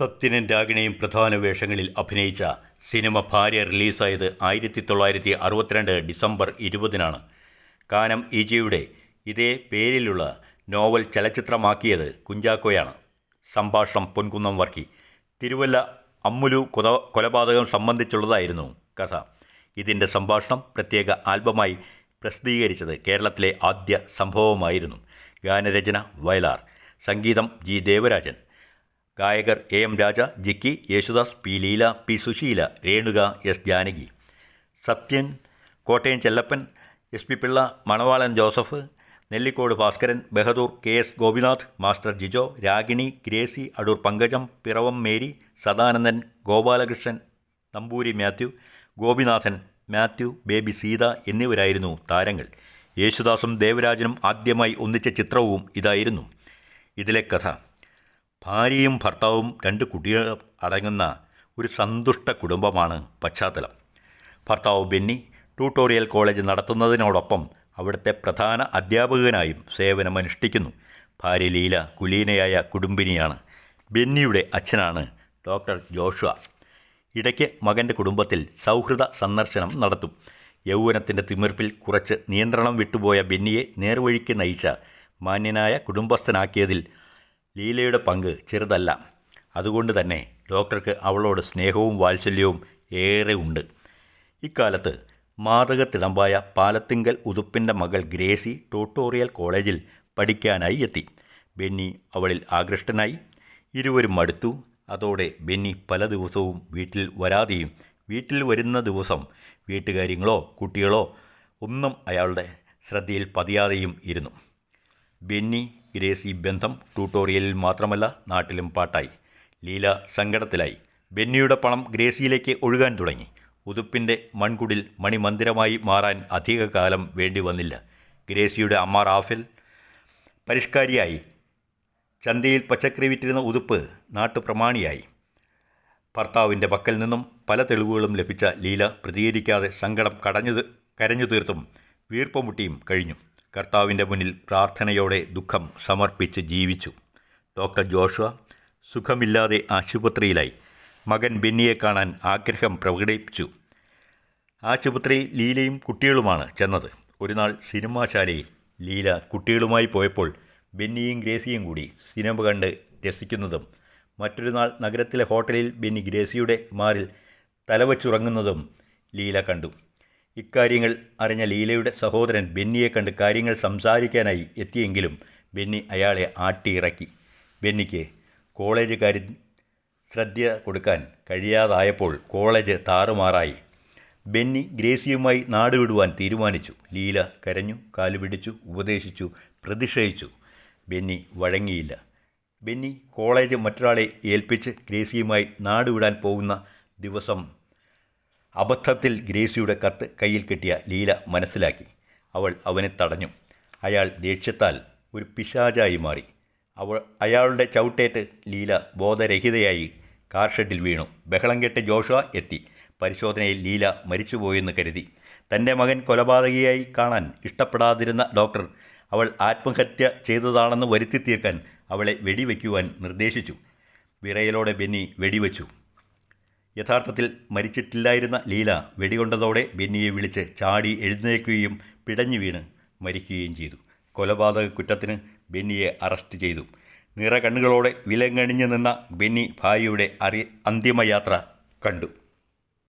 സത്യനും രാഗിണിയും പ്രധാന വേഷങ്ങളിൽ അഭിനയിച്ച സിനിമ ഭാര്യ റിലീസായത് ആയിരത്തി തൊള്ളായിരത്തി അറുപത്തിരണ്ട് ഡിസംബർ ഇരുപതിനാണ്. കാനം ഈജിയുടെ ഇതേ പേരിലുള്ള നോവൽ ചലച്ചിത്രമാക്കിയത് കുഞ്ചാക്കോയാണ്. സംഭാഷണം പൊൻകുന്നം വർക്കി. തിരുവല്ല അമ്മുലു കൊത കൊലപാതകം സംബന്ധിച്ചുള്ളതായിരുന്നു കഥ. ഇതിന്റെ സംഭാഷണം പ്രത്യേക ആൽബമായി പ്രസിദ്ധീകരിച്ചത് കേരളത്തിലെ ആദ്യ സംഭവമായിരുന്നു. ഗാനരചന വയലാർ. സംഗീതം ജി ദേവരാജൻ. ഗായകർ A M Raja Jikki Yesudas P Leela P Susheela Renuka S Janaki. Sathyan Kottayam Chellappan S P Pillai Manavalan Joseph Nellikode Bhaskaran Bahadur K S Gopinath master Jijo Ragini Gracy Adoor Pankajam Piravom Mary Sadanandan Gopalakrishnan Namboori Mathew Gopinathan Mathew Baby Seetha എന്നിവരായിരുന്നു താരങ്ങൾ. യേശുദാസും ദേവരാജനും ആദ്യമായി ഒന്നിച്ച ചിത്രവും ഇതായിരുന്നു. ഇതിലെ കഥ. ഭാര്യയും ഭർത്താവും രണ്ട് കുട്ടികൾ അടങ്ങുന്ന ഒരു സന്തുഷ്ട കുടുംബമാണ് പശ്ചാത്തലം. ഭർത്താവ് ബെന്നി ട്യൂട്ടോറിയൽ കോളേജ് നടത്തുന്നതിനോടൊപ്പം അവിടുത്തെ പ്രധാന അധ്യാപകനായും സേവനമനുഷ്ഠിക്കുന്നു. ഭാര്യ ലീല കുലീനയായ കുടുംബിനിയാണ്. ബെന്നിയുടെ അച്ഛനാണ് ഡോക്ടർ ജോഷുവ. ഇടയ്ക്ക് മകന്റെ കുടുംബത്തിൽ സൗഹൃദ സന്ദർശനം നടത്തും. യൗവനത്തിന്റെ തിമിർപ്പിൽ കുറച്ച് നിയന്ത്രണം വിട്ടുപോയ ബെന്നിയെ നേർവഴിക്ക് നയിച്ച മാന്യനായ കുടുംബസ്ഥനാക്കിയതിൽ ലീലയുടെ പങ്ക് ചെറുതല്ല. അതുകൊണ്ട് തന്നെ ഡോക്ടർക്ക് അവളോട് സ്നേഹവും വാത്സല്യവും ഏറെ ഉണ്ട്. ഇക്കാലത്ത് മാതകത്തിടമ്പായ പാലത്തിങ്കൽ ഉതുപ്പിന്റെ മകൾ ഗ്രേസി ട്യൂട്ടോറിയൽ കോളേജിൽ പഠിക്കാനായി എത്തി. ബെന്നി അവളിൽ ആകൃഷ്ടനായി. ഇരുവരും മടുത്തു. അതോടെ ബെന്നി പല ദിവസവും വീട്ടിൽ വരാതെയും വീട്ടിൽ വരുന്ന ദിവസം വീട്ടുകാര്യങ്ങളോ കുട്ടികളോ ഒന്നും അയാളുടെ ശ്രദ്ധയിൽ പതിയാതെയും ഇരുന്നു. ബെന്നി ഗ്രേസി ബന്ധം ട്യൂട്ടോറിയലിൽ മാത്രമല്ല നാട്ടിലും പാട്ടായി. ലീല സങ്കടത്തിലായി. ബെന്നിയുടെ പണം ഗ്രേസിയിലേക്ക് ഒഴുകാൻ തുടങ്ങി. ഉതുപ്പിന്റെ മൺകുടിൽ മണിമന്ദിരമായി മാറാൻ അധികകാലം വേണ്ടി വന്നില്ല. ഗ്രേസിയുടെ അമ്മ റാഫിൽ പരിഷ്കാരിയായി. ചന്തയിൽ പച്ചക്കറി വിറ്റിരുന്ന ഉതുപ്പ് നാട്ടുപ്രമാണിയായി. ഭർത്താവിന്റെ പക്കൽ നിന്നും പല തെളിവുകളും ലഭിച്ച ലീല പ്രതികരിക്കാതെ സങ്കടം കടഞ്ഞു കരഞ്ഞു തീർത്തും വീർപ്പമുട്ടിയും കഴിഞ്ഞു. കർത്താവിന്റെ മുന്നിൽ പ്രാർത്ഥനയോടെ ദുഃഖം സമർപ്പിച്ച് ജീവിച്ചു. ഡോക്ടർ ജോഷുവ സുഖമില്ലാതെ ആശുപത്രിയിലായി. മകൻ ബെന്നിയെ കാണാൻ ആഗ്രഹം പ്രകടിപ്പിച്ചു. ആശുപത്രി ലീലയും കുട്ടികളുമാണ് ചെന്നത്. ഒരു നാൾ സിനിമാശാലയിൽ ലീല കുട്ടികളുമായി പോയപ്പോൾ ബെന്നിയും ഗ്രേസിയും കൂടി സിനിമ കണ്ട് രസിക്കുന്നതും മറ്റൊരു നാൾ നഗരത്തിലെ ഹോട്ടലിൽ ബെന്നി ഗ്രേസിയുടെ മാറിൽ തലവച്ചുറങ്ങുന്നതും ലീല കണ്ടു. ഇക്കാര്യങ്ങൾ അറിഞ്ഞ ലീലയുടെ സഹോദരൻ ബെന്നിയെ കണ്ട് കാര്യങ്ങൾ സംസാരിക്കാനായി എത്തിയെങ്കിലും ബെന്നി അയാളെ ആട്ടിയിറക്കി. ബെന്നിക്ക് കോളേജുകാരി ശ്രദ്ധ കൊടുക്കാൻ കഴിയാതായപ്പോൾ കോളേജ് താറുമാറായി. ബെന്നി ഗ്രേസിയുമായി നാടുവിടുവാൻ തീരുമാനിച്ചു. ലീല കരഞ്ഞു കാലുപിടിച്ചു ഉപദേശിച്ചു പ്രതിഷേധിച്ചു. ബെന്നി വഴങ്ങിയില്ല. ബെന്നി കോളേജ് മറ്റൊരാളെ ഏൽപ്പിച്ച് ഗ്രേസിയുമായി നാടുവിടാൻ പോകുന്ന ദിവസം അബദ്ധത്തിൽ ഗ്രേസിയുടെ കത്ത് കയ്യിൽ കിട്ടിയ ലീല മനസ്സിലാക്കി. അവൾ അവനെ തടഞ്ഞു. അയാൾ ദേഷ്യത്താൽ ഒരു പിശാചായി മാറി. അവൾ അയാളുടെ ചവിട്ടേറ്റ് ലീല ബോധരഹിതയായി കാർ ഷെഡിൽ വീണു. ബഹളം കെട്ട് ജോഷുവ എത്തി. പരിശോധനയിൽ ലീല മരിച്ചുപോയെന്ന് കരുതി. തന്റെ മകൻ കൊലപാതകിയായി കാണാൻ ഇഷ്ടപ്പെടാതിരുന്ന ഡോക്ടർ അവൾ ആത്മഹത്യ ചെയ്തതാണെന്ന് വരുത്തി തീർക്കാൻ അവളെ വെടിവെക്കുവാൻ നിർദ്ദേശിച്ചു. വിറയലോടെ ബെന്നി വെടിവെച്ചു. യഥാർത്ഥത്തിൽ മരിച്ചിട്ടില്ലായിരുന്ന ലീല വെടികൊണ്ടതോടെ ബെന്നിയെ വിളിച്ച് ചാടി എഴുന്നേൽക്കുകയും പിടഞ്ഞു വീണ് മരിക്കുകയും ചെയ്തു. കൊലപാതക കുറ്റത്തിന് ബെന്നിയെ അറസ്റ്റ് ചെയ്തു. നിറകണ്ണുകളോടെ വിലങ്ങണിഞ്ഞു നിന്ന ബെന്നി ഭാര്യയുടെ അറി അന്തിമയാത്ര കണ്ടു.